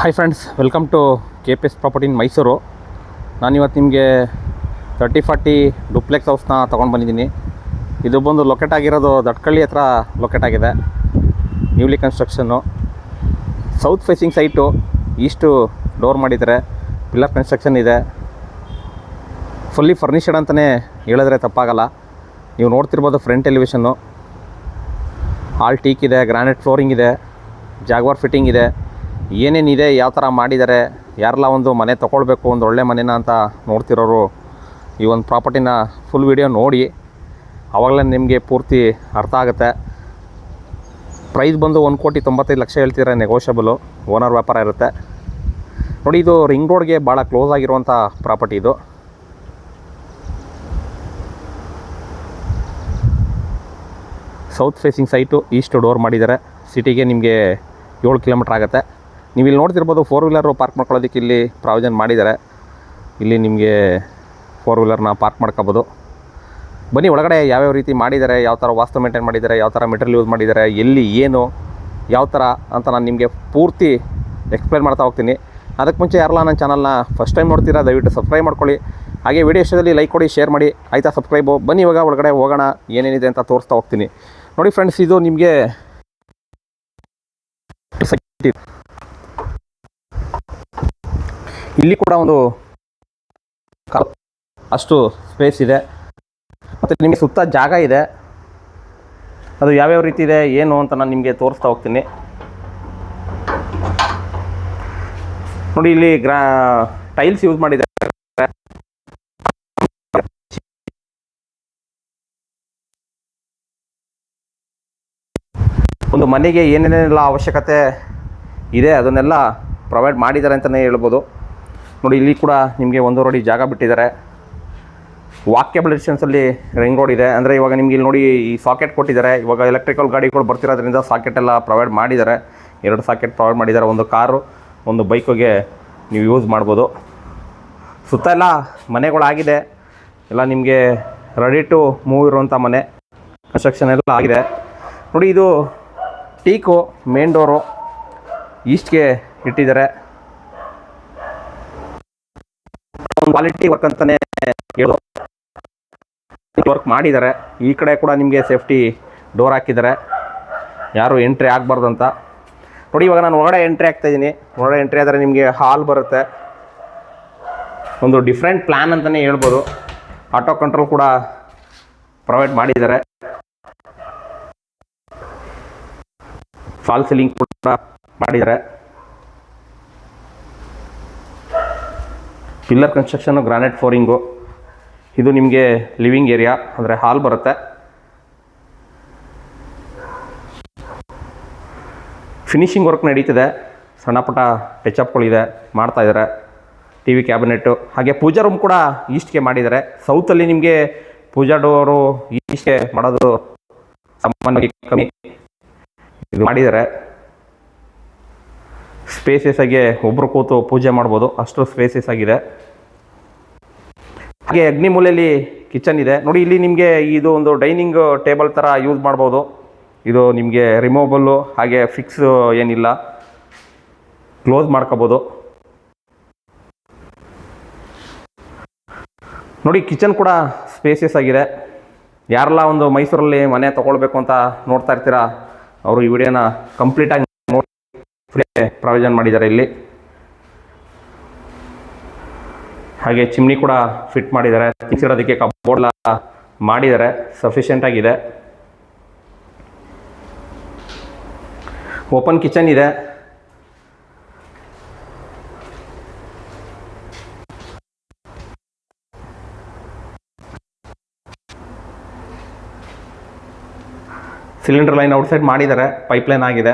Hi friends welcome to K P S property in Mysuru ನಾನಿವತ್ತು ನಿಮಗೆ thirty forty duplex ಹೌಸ್ನ ತೊಗೊಂಡು ಬಂದಿದ್ದೀನಿ. ಇದು ಬಂದು ಲೊಕೇಟ್ ಆಗಿರೋದು ದಟ್ಕಳ್ಳಿ ಹತ್ರ ಲೊಕೇಟ್ ಆಗಿದೆ. Newly construction south facing site east door ಮಾಡಿದ್ದಾರೆ ಪಿಲ್ಲರ್ ಕನ್ಸ್ಟ್ರಕ್ಷನ್ ಇದೆ. ಫುಲ್ಲಿ ಫರ್ನಿಷಡ್ ಅಂತಲೇ ಹೇಳಿದ್ರೆ ತಪ್ಪಾಗಲ್ಲ. ನೀವು ನೋಡ್ತಿರ್ಬೋದು ಫ್ರಂಟ್ ಎಲಿವೇಷನ್ನು ಆಲ್ ಟೀಕ್ ಇದೆ ಗ್ರಾನೈಟ್ ಫ್ಲೋರಿಂಗ್ ಇದೆ ಜಾಗ್ವಾರ್ ಫಿಟ್ಟಿಂಗ್ ಇದೆ. ಏನೇನಿದೆ, ಯಾವ ಥರ ಮಾಡಿದ್ದಾರೆ, ಯಾರೆಲ್ಲ ಒಂದು ಮನೆ ತೊಗೊಳ್ಬೇಕು, ಒಂದು ಒಳ್ಳೆ ಮನೆನ ಅಂತ ನೋಡ್ತಿರೋರು, ಈ ಒಂದು ಪ್ರಾಪರ್ಟಿನ ಫುಲ್ ವಿಡಿಯೋ ನೋಡಿ ಆವಾಗಲೇ ನಿಮಗೆ ಪೂರ್ತಿ ಅರ್ಥ ಆಗುತ್ತೆ. ಪ್ರೈಸ್ ಬಂದು ಒಂದು ಕೋಟಿ ತೊಂಬತ್ತೈದು ಲಕ್ಷ ಹೇಳ್ತಿದ್ರೆ ನೆಗೋಷಿಯಬಲು ಓನರ್ ವ್ಯಾಪಾರ ಇರುತ್ತೆ. ನೋಡಿ, ಇದು ರಿಂಗ್ ರೋಡ್ಗೆ ಭಾಳ ಕ್ಲೋಸ್ ಆಗಿರುವಂಥ ಪ್ರಾಪರ್ಟಿ ಇದು. South facing site east door ಮಾಡಿದ್ದಾರೆ. ಸಿಟಿಗೆ ನಿಮಗೆ ಏಳು ಕಿಲೋಮೀಟ್ರ್ ಆಗುತ್ತೆ. ನೀವು ಇಲ್ಲಿ ನೋಡ್ತಿರ್ಬೋದು ಫೋರ್ ವೀಲರು ಪಾರ್ಕ್ ಮಾಡ್ಕೊಳ್ಳೋದಕ್ಕೆ ಇಲ್ಲಿ ಪ್ರಾವಿಷನ್ ಮಾಡಿದ್ದಾರೆ. ಇಲ್ಲಿ ನಿಮಗೆ ಫೋರ್ ವೀಲರ್ನ ಪಾರ್ಕ್ ಮಾಡ್ಕೋಬೋದು. ಬನ್ನಿ, ಒಳಗಡೆ ಯಾವ್ಯಾವ ರೀತಿ ಮಾಡಿದ್ದಾರೆ, ಯಾವ ಥರ ವಾಸ್ತು ಮೇಂಟೈನ್ ಮಾಡಿದ್ದಾರೆ, ಯಾವ ಥರ ಮೆಟೀರಿಯಲ್ ಯೂಸ್ ಮಾಡಿದ್ದಾರೆ, ಎಲ್ಲಿ, ಏನು, ಯಾವ ಥರ ಅಂತ ನಾನು ನಿಮಗೆ ಪೂರ್ತಿ ಎಕ್ಸ್ಪ್ಲೇನ್ ಮಾಡ್ತಾ ಹೋಗ್ತೀನಿ. ಅದಕ್ಕೆ ಮುಂಚೆ ಯಾರಲ್ಲ ನನ್ನ ಚಾನಲ್ನ ಫಸ್ಟ್ ಟೈಮ್ ನೋಡ್ತೀರಾ, ದಯವಿಟ್ಟು ಸಬ್ಸ್ಕ್ರೈಬ್ ಮಾಡ್ಕೊಳ್ಳಿ. ಹಾಗೆ ವಿಡಿಯೋ ಇಷ್ಟದಲ್ಲಿ ಲೈಕ್ ಕೊಡಿ ಶೇರ್ ಮಾಡಿ, ಆಯಿತಾ ಸಬ್ಸ್ಕ್ರೈಬು ಬನ್ನಿ, ಇವಾಗ ಒಳಗಡೆ ಹೋಗೋಣ, ಏನೇನಿದೆ ಅಂತ ತೋರಿಸ್ತಾ ಹೋಗ್ತೀನಿ. ನೋಡಿ ಫ್ರೆಂಡ್ಸ್ ಇದು ನಿಮಗೆ ಇಲ್ಲಿ ಕೂಡ ಒಂದು ಅಷ್ಟು ಸ್ಪೇಸ್ ಇದೆ. ಮತ್ತು ನಿಮಗೆ ಸುತ್ತ ಜಾಗ ಇದೆ. ಅದು ಯಾವ್ಯಾವ ರೀತಿ ಇದೆ, ಏನು ಅಂತ ನಾನು ನಿಮಗೆ ತೋರಿಸ್ತಾ ಹೋಗ್ತೀನಿ. ನೋಡಿ ಇಲ್ಲಿ ಗ್ರಾ ಟೈಲ್ಸ್ ಯೂಸ್ ಮಾಡಿದ್ದಾರೆ. ಒಂದು ಮನೆಗೆ ಏನೇನೆಲ್ಲ ಅವಶ್ಯಕತೆ ಇದೆ, ಅದನ್ನೆಲ್ಲ ಪ್ರೊವೈಡ್ ಮಾಡಿದ್ದಾರೆ ಅಂತಲೇ ಹೇಳ್ಬೋದು. ನೋಡಿ, ಇಲ್ಲಿ ಕೂಡ ನಿಮಗೆ ಒಂದೂವರೆ ಅಡಿ ಜಾಗ ಬಿಟ್ಟಿದ್ದಾರೆ. ವಾಕ್ಯಬಲ್ ಡಿಸ್ಟೆನ್ಸಲ್ಲಿ ರಿಂಗ್ ರೋಡ್ ಇದೆ. ಅಂದರೆ ಇವಾಗ ನಿಮ್ಗೆ ಇಲ್ಲಿ ನೋಡಿ ಈ ಸಾಕೆಟ್ ಕೊಟ್ಟಿದ್ದಾರೆ. ಇವಾಗ ಎಲೆಕ್ಟ್ರಿಕಲ್ ಗಾಡಿಗಳು ಬರ್ತಿರೋದ್ರಿಂದ ಸಾಕೆಟ್ ಎಲ್ಲ ಪ್ರೊವೈಡ್ ಮಾಡಿದ್ದಾರೆ. ಎರಡು ಸಾಕೆಟ್ ಪ್ರೊವೈಡ್ ಮಾಡಿದ್ದಾರೆ. ಒಂದು ಕಾರು, ಒಂದು ಬೈಕಿಗೆ ನೀವು ಯೂಸ್ ಮಾಡ್ಬೋದು. ಸುತ್ತ ಎಲ್ಲ ಮನೆಗಳಾಗಿದೆ. ಎಲ್ಲ ನಿಮಗೆ ರೆಡಿ ಟು ಮೂವ್ ಇರುವಂಥ ಮನೆ. ಕನ್ಸ್ಟ್ರಕ್ಷನ್ ಎಲ್ಲ ಆಗಿದೆ. ನೋಡಿ, ಇದು ಟೀಕು ಮೇನ್ ಡೋರು ಈಸ್ಟ್ಗೆ ಇಟ್ಟಿದ್ದಾರೆ. ಕ್ವಾಲಿಟಿ ವರ್ಕ್ ಅಂತಲೇ ಹೇಳೋದು. ವರ್ಕ್ ಮಾಡಿದ್ದಾರೆ. ಈ ಕಡೆ ಕೂಡ ನಿಮಗೆ ಸೇಫ್ಟಿ ಡೋರ್ ಹಾಕಿದ್ದಾರೆ. ಯಾರು ಎಂಟ್ರಿ ಆಗಬಾರ್ದು ಅಂತ. ನೋಡಿ, ಇವಾಗ ನಾನು ಒಳಗಡೆ ಎಂಟ್ರಿ ಆಗ್ತಾ ಇದ್ದೀನಿ. ಒಳಗಡೆ ಎಂಟ್ರಿ ಆದರೆ ನಿಮಗೆ ಹಾಲ್ ಬರುತ್ತೆ. ಒಂದು ಡಿಫ್ರೆಂಟ್ ಪ್ಲ್ಯಾನ್ ಅಂತಲೇ ಹೇಳ್ಬೋದು. ಆಟೋ ಕಂಟ್ರೋಲ್ ಕೂಡ ಪ್ರೊವೈಡ್ ಮಾಡಿದ್ದಾರೆ. ಫಾಲ್ ಸೀಲಿಂಗ್ ಕೂಡ ಮಾಡಿದ್ದಾರೆ. ಪಿಲ್ಲರ್ ಕನ್ಸ್ಟ್ರಕ್ಷನು ಗ್ರಾನೈಟ್ ಫ್ಲೋರಿಂಗು ಇದು ನಿಮಗೆ ಲಿವಿಂಗ್ ಏರಿಯಾ ಅಂದರೆ ಹಾಲ್ ಬರುತ್ತೆ. ಫಿನಿಶಿಂಗ್ ವರ್ಕ್ ನಡೀತಿದೆ. ಸಣ್ಣ ಪುಟ್ಟ ಟೆಚಪ್ಗಳಿದೆ ಮಾಡ್ತಾ ಇದ್ದಾರೆ ಟಿ ವಿ ಕ್ಯಾಬಿನೆಟ್ಟು ಹಾಗೆ ಪೂಜಾ ರೂಮ್ ಕೂಡ ಈಸ್ಟ್ಗೆ ಮಾಡಿದ್ದಾರೆ ಸೌತಲ್ಲಿ ನಿಮಗೆ ಪೂಜಾ ಡೋರು ಈಸ್ಟ್ಗೆ ಮಾಡೋದು ಸಾಮಾನ್ಯವಾಗಿ ಕಮ್ಮಿ. ಇದು ಮಾಡಿದ್ದಾರೆ ಸ್ಪೇಸಸ್ ಆಗಿ ಒಬ್ಬರು ಕೂತು ಪೂಜೆ ಮಾಡ್ಬೋದು. ಅಷ್ಟು ಸ್ಪೇಸಸ್ ಆಗಿದೆ. ಹಾಗೆ ಅಗ್ನಿ ಮೂಲೆಯಲ್ಲಿ ಕಿಚನ್ ಇದೆ. ನೋಡಿ, ಇಲ್ಲಿ ನಿಮಗೆ ಇದು ಒಂದು ಡೈನಿಂಗ್ ಟೇಬಲ್ ಥರ ಯೂಸ್ ಮಾಡ್ಬೋದು. ಇದು ನಿಮಗೆ ರಿಮೂವಬಲ್ಲು ಹಾಗೆ ಫಿಕ್ಸ್ ಏನಿಲ್ಲ. ಕ್ಲೋಸ್ ಮಾಡ್ಕೋಬೋದು. ನೋಡಿ ಕಿಚನ್ ಕೂಡ ಸ್ಪೇಸಿಯಸ್ ಆಗಿದೆ. ಯಾರೆಲ್ಲ ಒಂದು ಮೈಸೂರಲ್ಲಿ ಮನೆ ತೊಗೊಳ್ಬೇಕು ಅಂತ ನೋಡ್ತಾ ಇರ್ತೀರಾ, ಅವರು ಈ ವಿಡಿಯೋನ ಕಂಪ್ಲೀಟಾಗಿ ಫ್ರೀ ಪ್ರಾವಿಷನ್ ಮಾಡಿದ್ದಾರೆ ಇಲ್ಲಿ. ಹಾಗೆ ಚಿಮ್ನಿ ಕೂಡ ಫಿಟ್ ಮಾಡಿದ್ದಾರೆ. ತಿನ್ಸಿರೋದಕ್ಕೆ ಕಬೋರ್ಡ್ ಮಾಡಿದ್ದಾರೆ. ಸಫಿಷಿಯೆಂಟ್ ಆಗಿದೆ. ಓಪನ್ ಕಿಚನ್ ಇದೆ. ಸಿಲಿಂಡರ್ ಲೈನ್ ಔಟ್ಸೈಡ್ ಮಾಡಿದ್ದಾರೆ. ಪೈಪ್ಲೈನ್ ಆಗಿದೆ.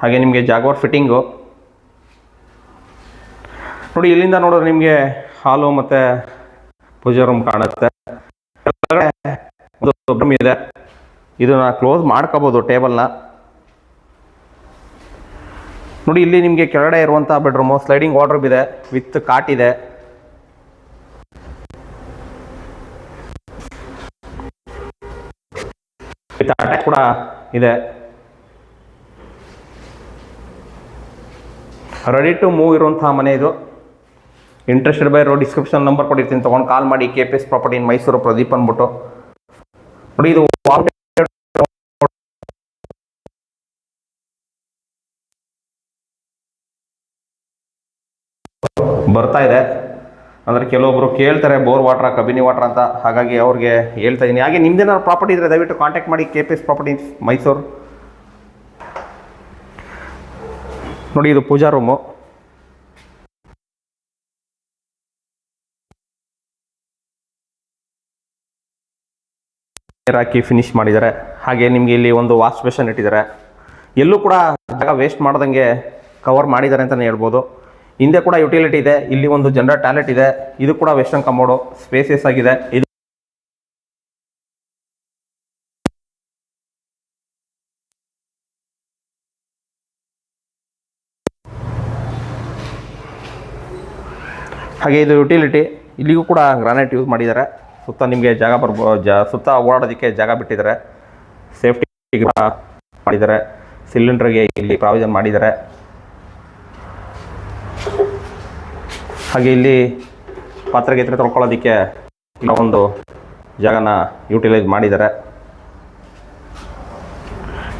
ಹಾಗೆ ನಿಮಗೆ ಜಾಗ್ವಾರ್ ಫಿಟ್ಟಿಂಗು ನೋಡಿ, ಇಲ್ಲಿಂದ ನೋಡಿದ್ರೆ ನಿಮಗೆ ಹಾಲು ಮತ್ತು ಪೂಜಾ ರೂಮ್ ಕಾಣುತ್ತೆ. ಇದೆ ಇದೆ ಇದನ್ನ ಕ್ಲೋಸ್ ಮಾಡ್ಕೋಬೋದು ಟೇಬಲ್ನ ನೋಡಿ, ಇಲ್ಲಿ ನಿಮಗೆ ಕೆಳಗಡೆ ಇರುವಂಥ ಬೆಡ್ರೂಮು ಸ್ಲೈಡಿಂಗ್ ವಾರ್ಡ್ರೂಮ್ ಇದೆ ವಿತ್ ಕಾಟ್ ಇದೆ. ವಿತ್ ಕೂಡ ಇದೆ. ರೆಡಿ ಟು ಮೂವ್ ಇರುವಂತಹ ಮನೆ ಇದು. ಇಂಟ್ರೆಸ್ಟೆಡ್ ಬೈ ರೋ ಡಿಸ್ಕ್ರಿಪ್ಷನ್ ನಂಬರ್ ಕೊಟ್ಟಿರ್ತೀನಿ. ತೊಗೊಂಡು ಕಾಲ್ ಮಾಡಿ K P S property Mysuru Pradeep ಅಂದ್ಬಿಟ್ಟು. ನೋಡಿ ಇದು ಬರ್ತಾ ಇದೆ. ಅಂದರೆ ಕೆಲವೊಬ್ರು ಕೇಳ್ತಾರೆ ಬೋರ್ ವಾಟ್ರ ಕಬಿನಿ ವಾಟ್ರ್ ಅಂತ. ಹಾಗಾಗಿ ಅವ್ರಿಗೆ ಹೇಳ್ತಾ ಇದ್ದೀನಿ ಹಾಗೆ ನಿಮ್ದೇನಾದ್ರು ಪ್ರಾಪರ್ಟಿ ಇದ್ರೆ ದಯವಿಟ್ಟು ಕಾಂಟ್ಯಾಕ್ಟ್ ಮಾಡಿ K P S property Mysuru ನೋಡಿ ಇದು ಪೂಜಾ ರೂಮು ಹಾಕಿ ಫಿನಿಶ್ ಮಾಡಿದ್ದಾರೆ. ಹಾಗೆ ನಿಮಗೆ ಇಲ್ಲಿ ಒಂದು ವಾಶ್ ಬೇಷನ್ ಇಟ್ಟಿದ್ದಾರೆ. ಎಲ್ಲೂ ಕೂಡ ಜಾಗ ವೇಸ್ಟ್ ಮಾಡ್ದಂಗೆ ಕವರ್ ಮಾಡಿದ್ದಾರೆ ಅಂತಲೇ ಹೇಳ್ಬೋದು. ಹಿಂದೆ ಕೂಡ ಯುಟಿಲಿಟಿ ಇದೆ, ಇಲ್ಲಿ ಒಂದು ಜನರಲ್ ಟ್ಯಾಲೆಟ್ ಇದೆ. ಇದು ಕೂಡ ವೆಸ್ಟರ್ನ್ ಕಮೋಡು ಸ್ಪೇಸಿಯಸ್ ಆಗಿದೆ. ಹಾಗೆ ಇದು ಯುಟಿಲಿಟಿ ಇಲ್ಲಿಗೂ ಕೂಡ ಗ್ರಾನೈಟ್ ಯೂಸ್ ಮಾಡಿದ್ದಾರೆ. ಸುತ್ತ ನಿಮಗೆ ಜಾಗ ಬರ್ಬೋ, ಜ, ಸುತ್ತ ಓಡಾಡೋದಕ್ಕೆ ಜಾಗ ಬಿಟ್ಟಿದ್ದಾರೆ. ಸೇಫ್ಟಿ ಮಾಡಿದ್ದಾರೆ. ಸಿಲಿಂಡ್ರಿಗೆ ಇಲ್ಲಿ ಪ್ರಾವಿಷನ್ ಮಾಡಿದ್ದಾರೆ. ಹಾಗೆ ಇಲ್ಲಿ ಪಾತ್ರೆ ಗೀತ್ರೆ ತೊಳ್ಕೊಳ್ಳೋದಕ್ಕೆ ಇಲ್ಲ, ಒಂದು ಜಾಗನ ಯೂಟಿಲೈಸ್ ಮಾಡಿದ್ದಾರೆ.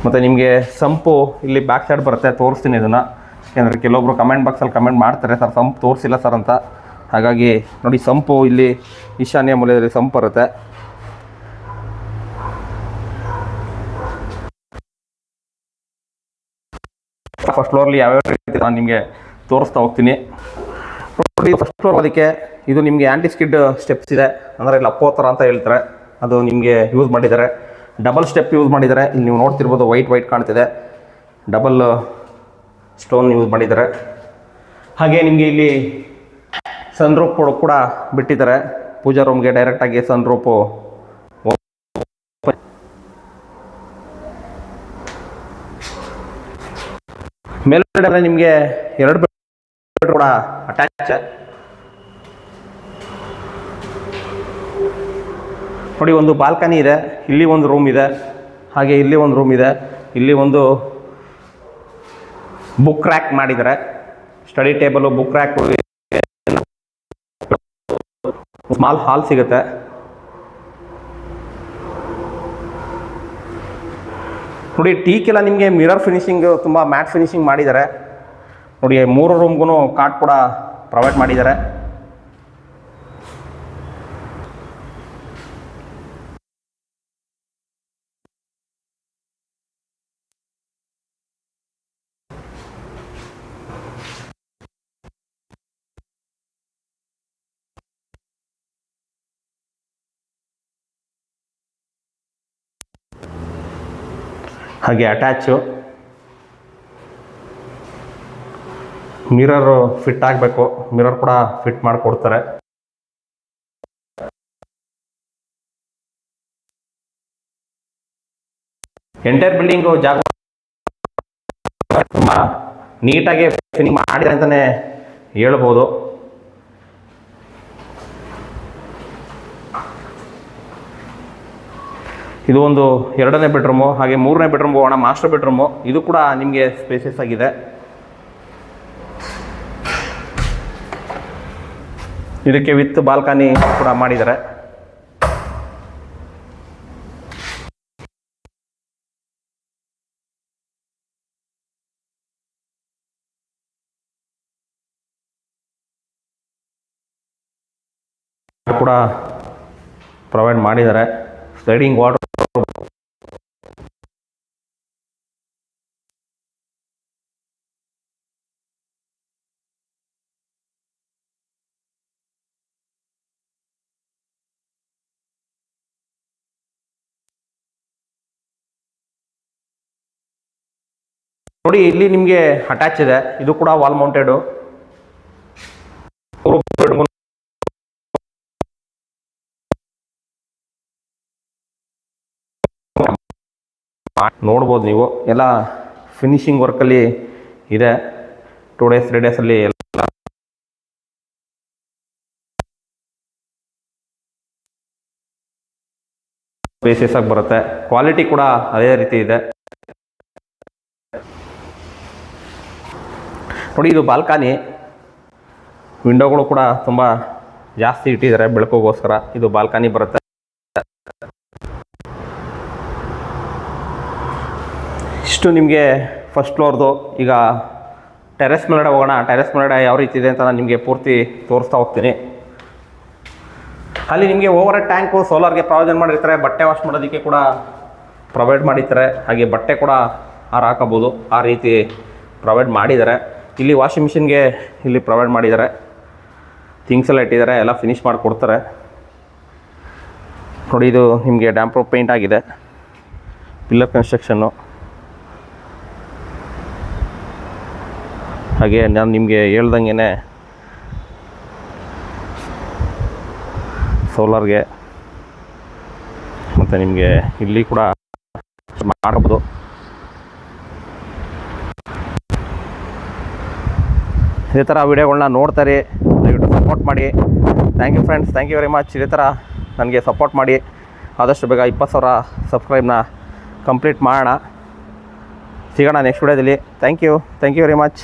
ಮತ್ತು ನಿಮಗೆ ಸಂಪು ಇಲ್ಲಿ ಬ್ಯಾಕ್ ಸೈಡ್ ಬರುತ್ತೆ, ತೋರಿಸ್ತೀನಿ ಇದನ್ನು. ಯಾಕೆಂದರೆ ಕೆಲವೊಬ್ರು ಕಮೆಂಟ್ ಬಾಕ್ಸಲ್ಲಿ ಕಮೆಂಟ್ ಮಾಡ್ತಾರೆ, ಸರ್, ಸಂಪು ತೋರಿಸಿಲ್ಲ ಸರ್ ಅಂತ. ಹಾಗಾಗಿ ನೋಡಿ ಸಂಪು ಇಲ್ಲಿ ಈಶಾನ್ಯ ಮೂಲೆಯಲ್ಲಿ ಸಂಪು ಬರುತ್ತೆ. ಫಸ್ಟ್ ಫ್ಲೋರ್ಲಿ ಯಾವ್ಯಾವ ರೀತಿ ನಾನು ನಿಮಗೆ ತೋರಿಸ್ತಾ ಹೋಗ್ತೀನಿ. ನೋಡಿ ಫಸ್ಟ್ ಫ್ಲೋರ್ ಅದಕ್ಕೆ ಇದು ನಿಮಗೆ ಆ್ಯಂಟಿ ಸ್ಕಿಡ್ ಸ್ಟೆಪ್ಸ್ ಇದೆ. ಅಂದರೆ ಇಲ್ಲಿ ಅಪ್ಪೋ ಥರ ಅಂತ ಹೇಳ್ತಾರೆ. ಅದು ನಿಮಗೆ ಯೂಸ್ ಮಾಡಿದ್ದಾರೆ. ಡಬಲ್ ಸ್ಟೆಪ್ ಯೂಸ್ ಮಾಡಿದ್ದಾರೆ. ಇಲ್ಲಿ ನೀವು ನೋಡ್ತಿರ್ಬೋದು ವೈಟ್ ವೈಟ್ ಕಾಣ್ತಿದೆ. ಡಬಲ್ ಸ್ಟೋನ್ ಯೂಸ್ ಮಾಡಿದ್ದಾರೆ. ಹಾಗೆ ನಿಮಗೆ ಇಲ್ಲಿ ಸನ್ ರೂಪ್ ಕೂಡ ಬಿಟ್ಟಿದ್ದಾರೆ. ಪೂಜಾ ರೂಮ್ಗೆ ಡೈರೆಕ್ಟಾಗಿ ಸನ್ ರೂಪು ಮೇಲ್ಗಡೆ ನಿಮಗೆ ಎರಡು ಬೆಡ್ ಕೂಡ ಅಟ್ಯಾಚ್ ನೋಡಿ ಒಂದು ಬಾಲ್ಕನಿ ಇದೆ, ಇಲ್ಲಿ ಒಂದು ರೂಮ್ ಇದೆ, ಹಾಗೆ ಇಲ್ಲಿ ಒಂದು ರೂಮ್ ಇದೆ, ಇಲ್ಲಿ ಒಂದು ಬುಕ್ ರ್ಯಾಕ್ ಮಾಡಿದ್ದಾರೆ. Study table book rack small hall ಸಿಗುತ್ತೆ. ನೋಡಿ ಟೀಕೆಲ್ಲ ನಿಮಗೆ ಮಿರರ್ ಫಿನಿಷಿಂಗ್ ತುಂಬ ಮ್ಯಾಟ್ ಫಿನಿಶಿಂಗ್ ಮಾಡಿದ್ದಾರೆ. ನೋಡಿ, ಮೂರು ರೂಮ್ಗೂ ಕಾಟ್ ಕೂಡ ಪ್ರೊವೈಡ್ ಮಾಡಿದ್ದಾರೆ. ಹಾಗೆ ಅಟ್ಯಾಚು ಮಿರರ್ ಫಿಟ್ ಆಗಬೇಕು. ಮಿರರ್ ಕೂಡ ಫಿಟ್ ಮಾಡಿಕೊಡ್ತಾರೆ. ಎಂಟೈರ್ ಬಿಲ್ಡಿಂಗು ಜಾಗ ತುಂಬ ನೀಟಾಗಿ ಫಿನಿಂಗ್ ಮಾಡಿದೆ ಅಂತಲೇ ಹೇಳ್ಬೋದು. ಇದು ಒಂದು ಎರಡನೇ ಬೆಡ್ರೂಮು, ಹಾಗೆ ಮೂರನೇ ಬೆಡ್ರೂಮ್ ಹೋಗೋಣ ಮಾಸ್ಟರ್ ಬೆಡ್ರೂಮು. ಇದು ಕೂಡ ನಿಮಗೆ ಸ್ಪೇಸಿಯಸ್ ಆಗಿದೆ. ಇದಕ್ಕೆ ವಿತ್ ಬಾಲ್ಕನಿ ಕೂಡ ಮಾಡಿದ್ದಾರೆ. ಕೂಡ ಪ್ರೊವೈಡ್ ಮಾಡಿದ್ದಾರೆ. ಸ್ಲೈಡಿಂಗ್ ವಾಟರ್ ನೋಡಿ, ಇಲ್ಲಿ ನಿಮಗೆ ಅಟ್ಯಾಚ್ ಇದೆ. ಇದು ಕೂಡ ವಾಲ್ ಮೌಂಟೆಡು ನೋಡ್ಬೋದು ನೀವು. ಎಲ್ಲ ಫಿನಿಶಿಂಗ್ ವರ್ಕಲ್ಲಿ ಇದೆ. ಟೂ ಡೇಸ್ ತ್ರೀ ಡೇಸಲ್ಲಿ ಎಲ್ಲ ಬೇಸಿಸ್ ಆಗಿ ಬರುತ್ತೆ. ಕ್ವಾಲಿಟಿ ಕೂಡ ಅದೇ ರೀತಿ ಇದೆ. ನೋಡಿ ಇದು ಬಾಲ್ಕನಿ ವಿಂಡೋಗಳು ಕೂಡ ತುಂಬ ಜಾಸ್ತಿ ಇಟ್ಟಿದ್ದಾರೆ ಬೆಳಕಿಗೋಸ್ಕರ. ಇದು ಬಾಲ್ಕನಿ ಬರುತ್ತೆ. ಇಷ್ಟು ನಿಮಗೆ ಫಸ್ಟ್ ಫ್ಲೋರ್ದು ಈಗ ಟೆರೆಸ್ ಮೇಲ್ಗಡೆ ಹೋಗೋಣ. ಟೆರೆಸ್ ಮೇಲ್ಗಡೆ ಯಾವ ರೀತಿ ಇದೆ ಅಂತ ನಾನು ನಿಮಗೆ ಪೂರ್ತಿ ತೋರಿಸ್ತಾ ಹೋಗ್ತೀನಿ. ಅಲ್ಲಿ ನಿಮಗೆ ಓವರ್ ಟ್ಯಾಂಕು ಸೋಲಾರ್ಗೆ ಪ್ರಾವಿಷನ್ ಮಾಡಿರ್ತಾರೆ. ಬಟ್ಟೆ ವಾಶ್ ಮಾಡೋದಕ್ಕೆ ಕೂಡ ಪ್ರೊವೈಡ್ ಮಾಡಿರ್ತಾರೆ. ಹಾಗೆ ಬಟ್ಟೆ ಕೂಡ ಆರು ಹಾಕೋಬೋದು ಆ ರೀತಿ ಪ್ರೊವೈಡ್ ಮಾಡಿದ್ದಾರೆ. ಇಲ್ಲಿ ವಾಷಿಂಗ್ ಮಿಷಿನ್ಗೆ ಇಲ್ಲಿ ಪ್ರೊವೈಡ್ ಮಾಡಿದ್ದಾರೆ ಥಿಂಗ್ಸ್ ಎಲ್ಲ ಇಟ್ಟಿದ್ದಾರೆ ಎಲ್ಲ ಫಿನಿಶ್ ಮಾಡಿಕೊಡ್ತಾರೆ ನೋಡಿ, ಇದು ನಿಮಗೆ ಡ್ಯಾಂಪ್ರೋ ಪೇಂಟ್ ಆಗಿದೆ. ಪಿಲ್ಲರ್ ಕನ್ಸ್ಟ್ರಕ್ಷನ್ನು ಹಾಗೆ ನಾನು ನಿಮಗೆ ಹೇಳ್ದಂಗೆ ಸೋಲಾರ್ಗೆ ಮತ್ತು ನಿಮಗೆ ಇಲ್ಲಿ ಕೂಡ ಮಾಡಬಹುದು ಇದೇ ಥರ ವೀಡಿಯೋಗಳನ್ನ ನೋಡ್ತಾರೆ, ದಯವಿಟ್ಟು ಸಪೋರ್ಟ್ ಮಾಡಿ. Thank you friends thank you very much ಇದೇ ಥರ ನನಗೆ ಸಪೋರ್ಟ್ ಮಾಡಿ. ಆದಷ್ಟು ಬೇಗ ಇಪ್ಪತ್ತು ಸಾವಿರ ಸಬ್ಸ್ಕ್ರೈಬ್ನ ಕಂಪ್ಲೀಟ್ ಮಾಡೋಣ. ಸಿಗೋಣ ನೆಕ್ಸ್ಟ್ ವೀಡಿಯೋದಲ್ಲಿ thank you thank you very much